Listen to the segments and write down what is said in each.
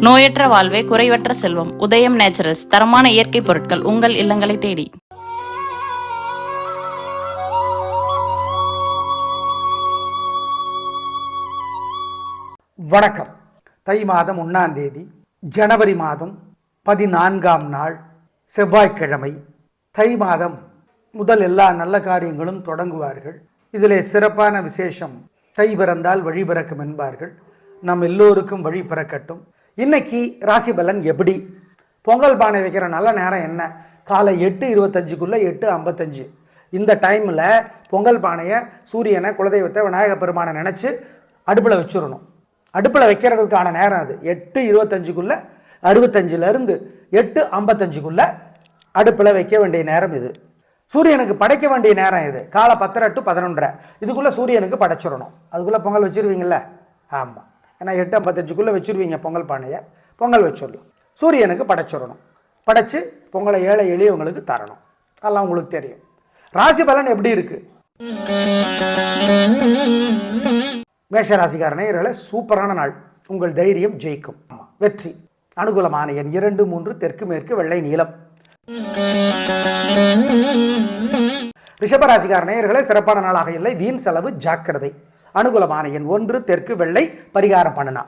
நோயற்ற வாழ்வே குறைவற்ற செல்வம். உதயம் நேச்சுரல்ஸ். தரமான இயற்கை பொருட்கள் உங்கள் இல்லங்களை தேடி. வணக்கம். தை மாதம் ஒன்றாம் தேதி ஜனவரி மாதம் பதினான்காம் நாள் செவ்வாய்க்கிழமை. தை மாதம் முதல் எல்லா நல்ல காரியங்களும் தொடங்குவார்கள். இதிலே சிறப்பான விசேஷம் தை பிறந்தால் வழி பிறக்கும் என்பார்கள். நம் எல்லோருக்கும் வழி பிறக்கட்டும். இன்னைக்கு ராசி பலன் எப்படி? பொங்கல் பானை வைக்கிற நல்ல நேரம் என்ன? காலை எட்டு இருபத்தஞ்சுக்குள்ளே எட்டு ஐம்பத்தஞ்சு. இந்த டைமில் பொங்கல் பானையை சூரியனை குலதெய்வத்தை விநாயகப் பெருமானை நினச்சி அடுப்பில் வச்சிடணும். அடுப்பில் வைக்கிறதுக்கான நேரம் அது. எட்டு இருபத்தஞ்சுக்குள்ளே அறுபத்தஞ்சிலேருந்து எட்டு ஐம்பத்தஞ்சுக்குள்ளே அடுப்பில் வைக்க வேண்டிய நேரம் இது. சூரியனுக்கு படைக்க வேண்டிய நேரம் இது. காலை பத்தரை டு பதினொன்றரை. இதுக்குள்ளே சூரியனுக்கு படைச்சிடணும். அதுக்குள்ளே பொங்கல் வச்சிருவீங்கல்ல? ஆமாம் ஏன்னா எட்டு ஐம்பத்தஞ்சுக்குள்ளே வச்சிருவீங்க பொங்கல் பானையை. பொங்கல் வச்சிடலாம். சூரியனுக்கு படைச்சிடணும் படைச்சு பொங்கலை ஏழை எளியவங்களுக்கு தரணும். அதெல்லாம் உங்களுக்கு தெரியும். ராசி பலன் எப்படி இருக்கு? மேஷ ராசிக்காரனே சூப்பரான நாள். உங்கள் தைரியம் ஜெயிக்கும். ஆமா, வெற்றி. அனுகூலமான எண் இரண்டு மூன்று தெற்கு மேற்கு வெள்ளை நீளம் ரிஷபராசிக்கார நேயர்களே சிறப்பான நாளாக இல்லை. வீண் செலவு ஜாக்கிரதை. அனுகூலமான எண் ஒன்று தெற்கு வெள்ளை பரிகாரம் பண்ணுனா.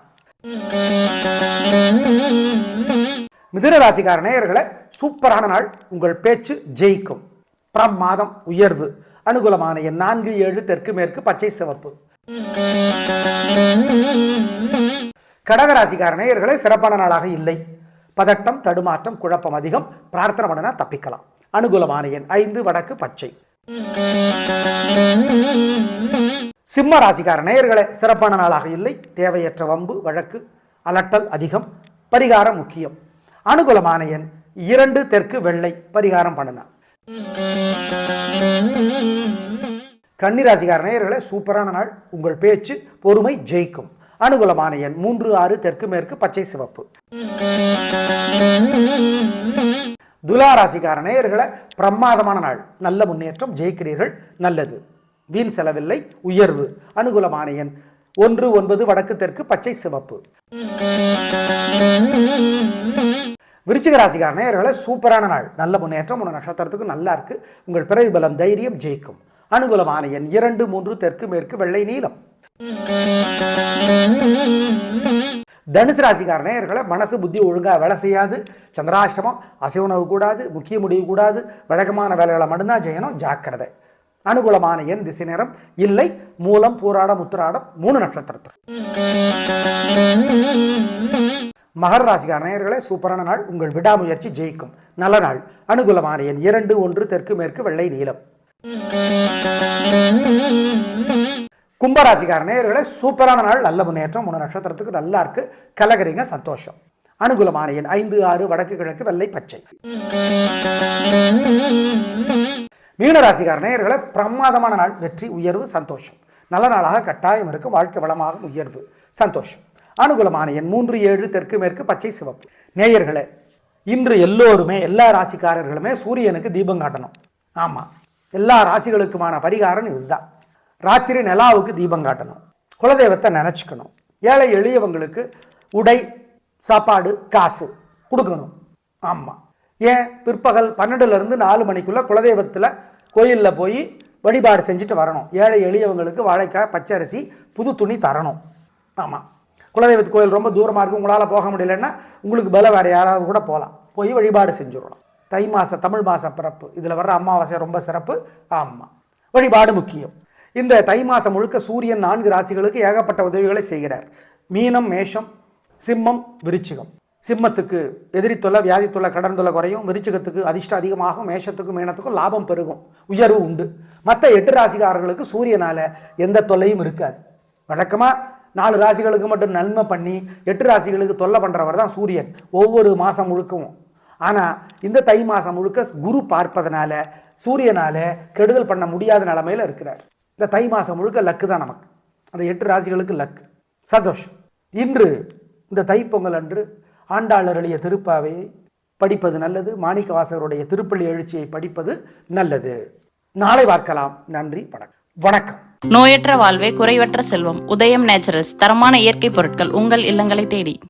மிதுனராசிக்கார நேயர்களை சூப்பரான நாள். உங்கள் பேச்சு ஜெயிக்கும். பிரமாதம் உயர்வு. அனுகூலமான எண் நான்கு ஏழு தெற்கு மேற்கு பச்சை சிவப்பு. கடகராசிக்கார நேயர்களை சிறப்பான நாளாக இல்லை. பதட்டம் தடுமாற்றம் குழப்பம் அதிகம். பிரார்த்தனை பண்ணனா தப்பிக்கலாம். அனுகூலமான எண் ஐந்து வடக்கு பச்சை. சிம்ம ராசிக்கார நேயர்களே சிறப்பான நாளாக இல்லை. தேவையற்ற வம்பு வழக்கு அலட்டல் அதிகம் பரிகாரம் முக்கியம். அனுகூலமான எண் இரண்டு தெற்கு வெள்ளை பரிகாரம் பண்ணலாம் கன்னிராசிக்கார நேயர்களே சூப்பரான நாள். உங்கள் பேச்சு பொறுமை ஜெயிக்கும். அனுகூலமான எண் மூன்று ஆறு தெற்கு மேற்கு பச்சை சிவப்பு. துலா ராசிக்கார நேயர்களே பிரமாதமான நாள். நல்ல முன்னேற்றம் ஜெயிக்கிறீர்கள் நல்லது. வீண் செலவில்லை உயர்வு. அனுகூலமான எண் ஒன்று ஒன்பது வடக்கு தெற்கு பச்சை சிவப்பு. விருச்சிக ராசிக்கார சூப்பரான நாள். நல்ல முன்னேற்றம் உங்கள் நட்சத்திரத்துக்கு நல்லா இருக்கு. உங்கள் பிறகு பலம் தைரியம் ஜெயிக்கும். அனுகூலமான எண் இரண்டு மூன்று தெற்கு மேற்கு வெள்ளை நீளம் தனுசு ராசிக்கார நேயர்களை மனசு புத்தி ஒழுங்காக வேலை செய்யாது. சந்திராஷ்டமம் அசைவ உணவு கூடாது முக்கிய முடிவு கூடாது. வழக்கமான வேலைகளை மட்டும்தான் செய்யணும். ஜாக்கிரதை. அனுகூலமான எண் திசை நேரம் இல்லை மூலம் பூராடம் உத்திராடம் மூணு நட்சத்திரத்தில் மகர ராசிக்கார நேயர்களே சூப்பரான நாள். உங்கள் விடாமுயற்சி ஜெயிக்கும். நல்ல நாள். அனுகூலமான எண் இரண்டு ஒன்று தெற்கு மேற்கு வெள்ளை நீளம் கும்பராசிக்கார நேயர்களே சூப்பரான நாள். நல்ல முன்னேற்றம் மூணு நட்சத்திரத்துக்கு நல்லா இருக்கு. கலகரிங்க சந்தோஷம். அனுகூலமான எண் ஐந்து ஆறு வடக்கு கிழக்கு வெள்ளை பச்சை. மீனராசிக்கார நேயர்களை பிரமாதமான நாள். வெற்றி உயர்வு சந்தோஷம். நல்ல நாளாக கட்டாயம் இருக்கும் வாழ்க்கை வளமாக உயர்வு சந்தோஷம். அனுகூலமான எண் மூன்று ஏழு தெற்கு மேற்கு பச்சை சிவப்பு. நேயர்களே இன்று எல்லோருமே எல்லா ராசிக்காரர்களுமே சூரியனுக்கு தீபம் காட்டணும். ஆமாம் எல்லா ராசிகளுக்குமான பரிகாரம் இதுதான். ராத்திரி நிலாவுக்கு தீபம் காட்டணும். குலதெய்வத்தை நினச்சிக்கணும். ஏழை எளியவங்களுக்கு உடை சாப்பாடு காசு கொடுக்கணும். ஆமாம் ஏன்? பிற்பகல் பன்னெண்டுலேருந்து நாலு மணிக்குள்ளே குலதெய்வத்தில் கோயிலில் போய் வழிபாடு செஞ்சுட்டு வரணும். ஏழை எளியவங்களுக்கு வாழைக்காய் பச்சரிசி புது துணி தரணும். ஆமாம் குலதெய்வத்து கோயில் ரொம்ப தூரமாக இருக்கும் உங்களால் போக முடியலன்னா உங்களுக்கு பல வேறு யாராவது கூட போகலாம் போய் வழிபாடு செஞ்சுடலாம். தை மாதம் தமிழ் மாதம் பிறப்பு. இதில் வர்ற அமாவாசை ரொம்ப சிறப்பு. ஆமாம் வழிபாடு முக்கியம். இந்த தை மாதம் முழுக்க சூரியன் நான்கு ராசிகளுக்கு ஏகப்பட்ட உதவிகளை செய்கிறார். மீனம் மேஷம் சிம்மம் விருச்சிகம். சிம்மத்துக்கு எதிரி தொல்லை வியாதி தொல்லை கடன் தொல்லை குறையும் விருச்சிகத்துக்கு அதிர்ஷ்டம் அதிகமாகும் மேஷத்துக்கும் மேனத்துக்கும் லாபம் பெருகும் உயர்வு உண்டு. மற்ற எட்டு ராசிக்காரர்களுக்கு சூரியனால் எந்த தொல்லையும் இருக்காது. வழக்கமாக நாலு ராசிகளுக்கு மட்டும் நன்மை பண்ணி எட்டு ராசிகளுக்கு தொல்லை பண்ணுறவர் தான் சூரியன் ஒவ்வொரு மாதம் முழுக்கவும். ஆனால் இந்த தை மாதம் முழுக்க குரு பார்ப்பதனால சூரியனால் கெடுதல் பண்ண முடியாத நிலமையில் இருக்கிறார். இந்த தை மாதம் முழுக்க லக்கு தான் நமக்கு. அந்த எட்டு ராசிகளுக்கு லக்கு. சந்தோஷம். இன்று இந்த தைப்பொங்கல் அன்று ஆண்டாளர் எளிய திருப்பாவையை படிப்பது நல்லது. மாணிக்கவாசகருடைய திருப்பள்ளி எழுச்சியை படிப்பது நல்லது. நாளை பார்க்கலாம். நன்றி வணக்கம். வணக்கம். நோயற்ற வாழ்வே குறைவற்ற செல்வம். உதயம் நேச்சுரல்ஸ் தரமான இயற்கை பொருட்கள் உங்கள் இல்லங்களை தேடி.